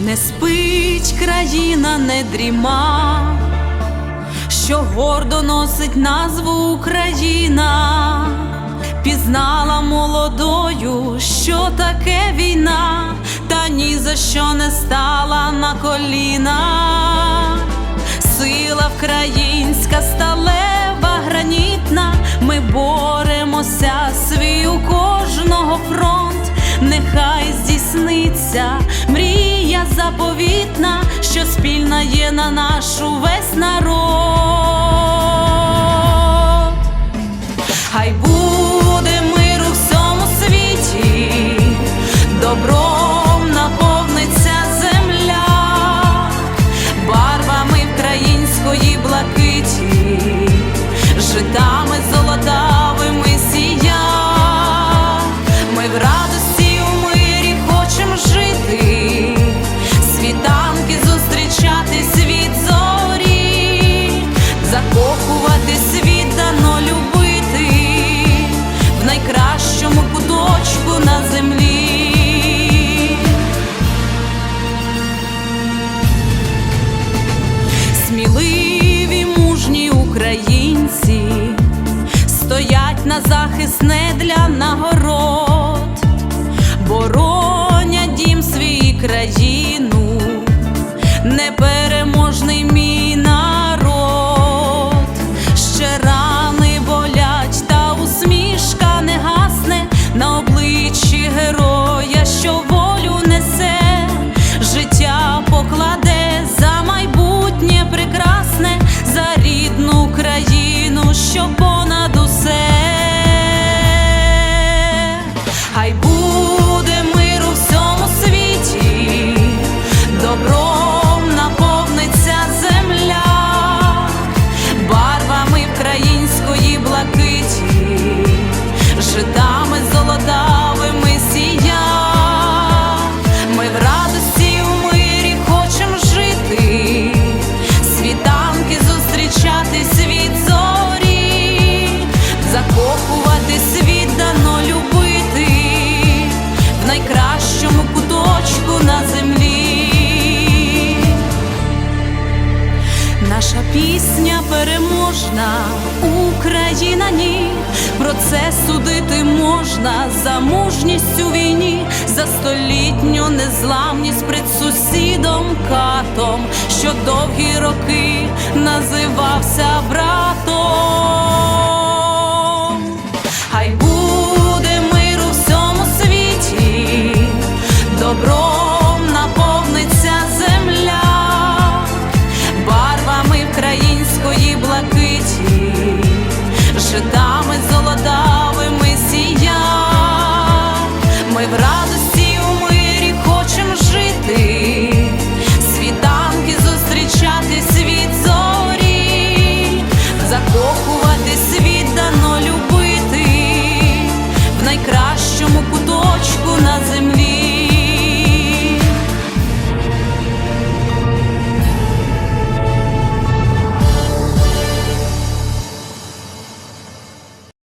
Не спить країна, не дріма, що гордо носить назву Україна, пізнала молодою, що таке війна, та ні за що не стала на коліна. Сила вкраїнська, сталева, гранітна, ми боремося, свій у кожного фронт, нехай здійсниться заповітна, що спільна є на нашу весь народ. Не для нагород, боронять дім свій країну, непереможний Хай буде мир у всьому світі, добром наповниться земля, барвами української блакиті, житами переможна, Україна ні. Про це судити можна за мужність у війні, за столітню незламність пред сусідом катом, що довгі роки братом.